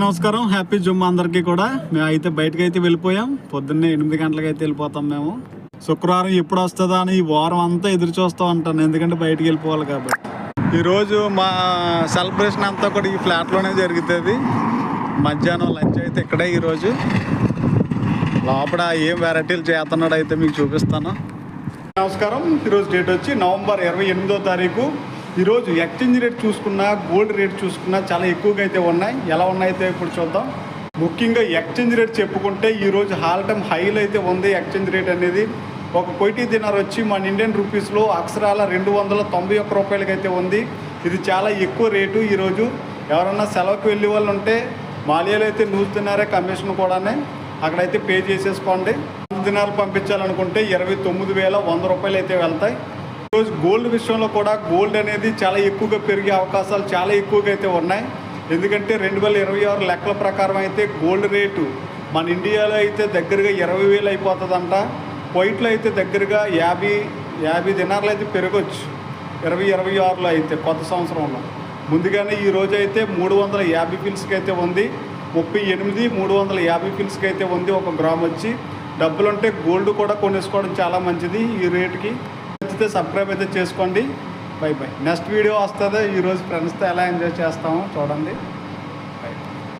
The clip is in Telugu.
నమస్కారం. హ్యాపీ జుమ్ అందరికీ కూడా. మేము అయితే బయటకు అయితే వెళ్ళిపోయాం. పొద్దున్నే ఎనిమిది గంటలకు అయితే వెళ్ళిపోతాం మేము. శుక్రవారం ఎప్పుడు వస్తుందా అని ఈ వారం అంతా ఎదురు చూస్తూ ఉంటాను. ఎందుకంటే బయటకు వెళ్ళిపోవాలి కాబట్టి. ఈరోజు మా సెలబ్రేషన్ అంతా కూడా ఈ ఫ్లాట్లోనే జరుగుతుంది. మధ్యాహ్నం లంచ్ అయితే ఇక్కడే ఈరోజు. లోపల ఏం వెరైటీలు చేస్తున్నాడో అయితే మీకు చూపిస్తాను. నమస్కారం. ఈరోజు డేట్ వచ్చి నవంబర్ ఇరవై ఎనిమిదో తారీఖు. ఈరోజు ఎక్స్చేంజ్ రేట్ చూసుకున్నా గోల్డ్ రేట్ చూసుకున్నా చాలా ఎక్కువగా అయితే ఉన్నాయి. ఎలా ఉన్నాయితే ఇప్పుడు చూద్దాం. ముఖ్యంగా ఎక్స్చేంజ్ రేట్ చెప్పుకుంటే ఈరోజు హాల్ టైమ్ హైలో అయితే ఉంది ఎక్స్చేంజ్ రేట్ అనేది. ఒక కొయిటీ దినార్ వచ్చి మన ఇండియన్ రూపీస్లో అక్షరాల రెండు వందల తొంభై ఒక్క రూపాయలకి అయితే ఉంది. ఇది చాలా ఎక్కువ రేటు ఈరోజు. ఎవరన్నా సెలవుకి వెళ్ళే వాళ్ళు ఉంటే మాలియాలో అయితే నూరుతున్నారే కమిషన్ కూడానే. అక్కడైతే పే చేసేసుకోండి. దినాలు పంపించాలనుకుంటే ఇరవై తొమ్మిది వేల వంద రూపాయలు అయితే వెళ్తాయి. ఈరోజు గోల్డ్ విషయంలో కూడా గోల్డ్ అనేది చాలా ఎక్కువగా పెరిగే అవకాశాలు చాలా ఎక్కువగా అయితే ఉన్నాయి. ఎందుకంటే రెండు వేల ఇరవై ఆరు లెక్కల ప్రకారం అయితే గోల్డ్ రేటు మన ఇండియాలో అయితే దగ్గరగా ఇరవై వేలు అయిపోతుందంట. వైట్లో అయితే దగ్గరగా యాభై యాభై దినార్లు అయితే పెరగచ్చు. ఇరవై ఇరవై ఆరులో అయితే కొత్త సంవత్సరంలో. ముందుగానే ఈ రోజు అయితే మూడు వందల యాభై పిల్స్కి అయితే ఉంది. ముప్పై ఎనిమిది మూడు వందల యాభై పిల్స్కి అయితే ఉంది ఒక గ్రామ్ వచ్చి. డబ్బులుంటే గోల్డ్ కూడా కొనేసుకోవడం చాలా మంచిది ఈ రేటుకి. నచ్చితే సబ్స్క్రైబ్ అయితే చేసుకోండి. బై బై నెక్స్ట్ వీడియో వస్తుంది. ఈరోజు ఫ్రెండ్స్తో ఎలా ఎంజాయ్ చేస్తామో చూడండి.